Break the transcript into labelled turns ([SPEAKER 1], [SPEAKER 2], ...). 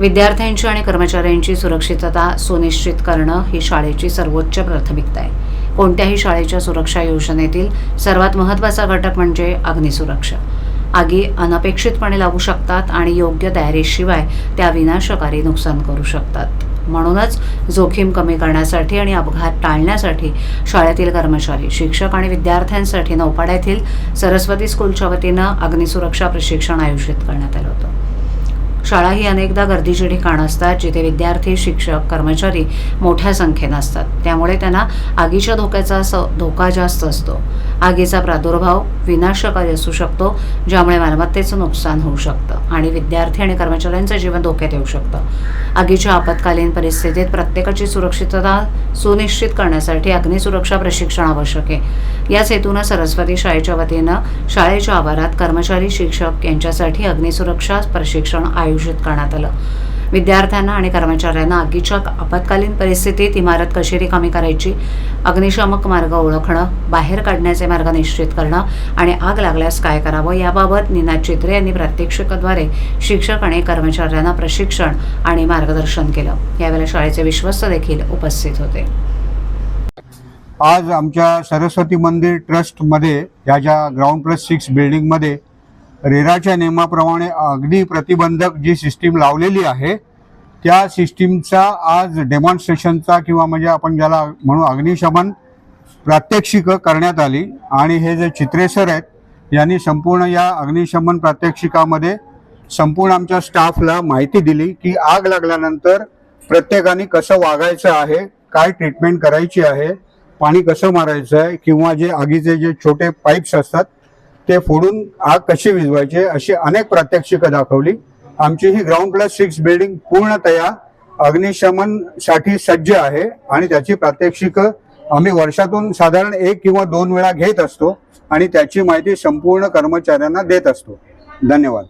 [SPEAKER 1] विद्यार्थ्यांची आणि कर्मचाऱ्यांची सुरक्षितता सुनिश्चित करणं ही शाळेची सर्वोच्च प्राथमिकता आहे. कोणत्याही शाळेच्या सुरक्षा योजनेतील सर्वात महत्त्वाचा घटक म्हणजे अग्निसुरक्षा आगी अनपेक्षितपणे लागू शकतात आणि योग्य तयारीशिवाय त्या विनाशकारी नुकसान करू शकतात. म्हणूनच जोखीम कमी करण्यासाठी आणि अपघात टाळण्यासाठी शाळेतील कर्मचारी शिक्षक आणि विद्यार्थ्यांसाठी नौपाड्यातील येथील सरस्वती स्कूलच्या वतीनं अग्निसुरक्षा प्रशिक्षण आयोजित करण्यात आलं होतं. शाळा ही अनेकदा गर्दीची ठिकाण असतात जिथे विद्यार्थी शिक्षक कर्मचारी मोठ्या संख्येनं असतात. त्यामुळे त्यांना आगीच्या धोक्याचा स धोका जास्त असतो. आगीचा प्रादुर्भाव विनाशकारी असू शकतो ज्यामुळे मालमत्तेचं नुकसान होऊ शकतं आणि विद्यार्थी आणि कर्मचाऱ्यांचं जीवन धोक्यात येऊ शकतं. आगीच्या आपत्कालीन परिस्थितीत प्रत्येकाची सुरक्षितता सुनिश्चित करण्यासाठी अग्निसुरक्षा प्रशिक्षण आवश्यक आहे. याच हेतूनं सरस्वती शाळेच्या वतीनं शाळेच्या आवारात कर्मचारी शिक्षक यांच्यासाठी अग्निसुरक्षा प्रशिक्षण आयोजित करण्यात आलं. विद्यार्थ्यांना आणि कर्मचाऱ्यांना आगीच्या आपत्कालीन परिस्थितीत इमारत कशी रिकामी करायची अग्निशामक मार्ग ओळखणं बाहेर काढण्याचे मार्ग निश्चित करणं आणि आग लागल्यास काय करावं याबाबत निनाद चित्रे यांनी प्रात्यक्षिकाद्वारे शिक्षक आणि कर्मचाऱ्यांना प्रशिक्षण आणि मार्गदर्शन केलं. यावेळेला शाळेचे विश्वस्त देखील उपस्थित होते.
[SPEAKER 2] आज आमच्या सरस्वती मंदिर ट्रस्टमध्ये या ज्या ग्राउंड प्लस सिक्स बिल्डिंगमध्ये रेराच्या नियमाप्रमाणे अग्नी प्रतिबंधक जी सिस्टीम लावलेली आहे त्या सिस्टीमचा आज डेमॉन्स्ट्रेशनचा किंवा म्हणजे आपण ज्याला म्हणू अग्निशमन प्रात्यक्षिक करण्यात आली. आणि हे जे चित्रे सर आहेत यांनी संपूर्ण या अग्निशमन प्रात्यक्षिकामध्ये संपूर्ण आमच्या स्टाफला माहिती दिली की आग लागल्यानंतर प्रत्येकाने कसं वागायचं आहे काय ट्रीटमेंट करायची आहे पाणी कसं मारायचं आहे किंवा जे आगीचे जे छोटे पाईप्स असतात ते फोडून आग कशी विजवायची अशी अनेक प्रात्यक्षिकं दाखवली. आमची ही ग्राउंड प्लस सिक्स बिल्डिंग पूर्णतया अग्निशमनसाठी सज्ज आहे आणि त्याची प्रात्यक्षिकं आम्ही वर्षातून साधारण एक किंवा दोन वेळा घेत असतो आणि त्याची माहिती संपूर्ण कर्मचाऱ्यांना देत असतो. धन्यवाद.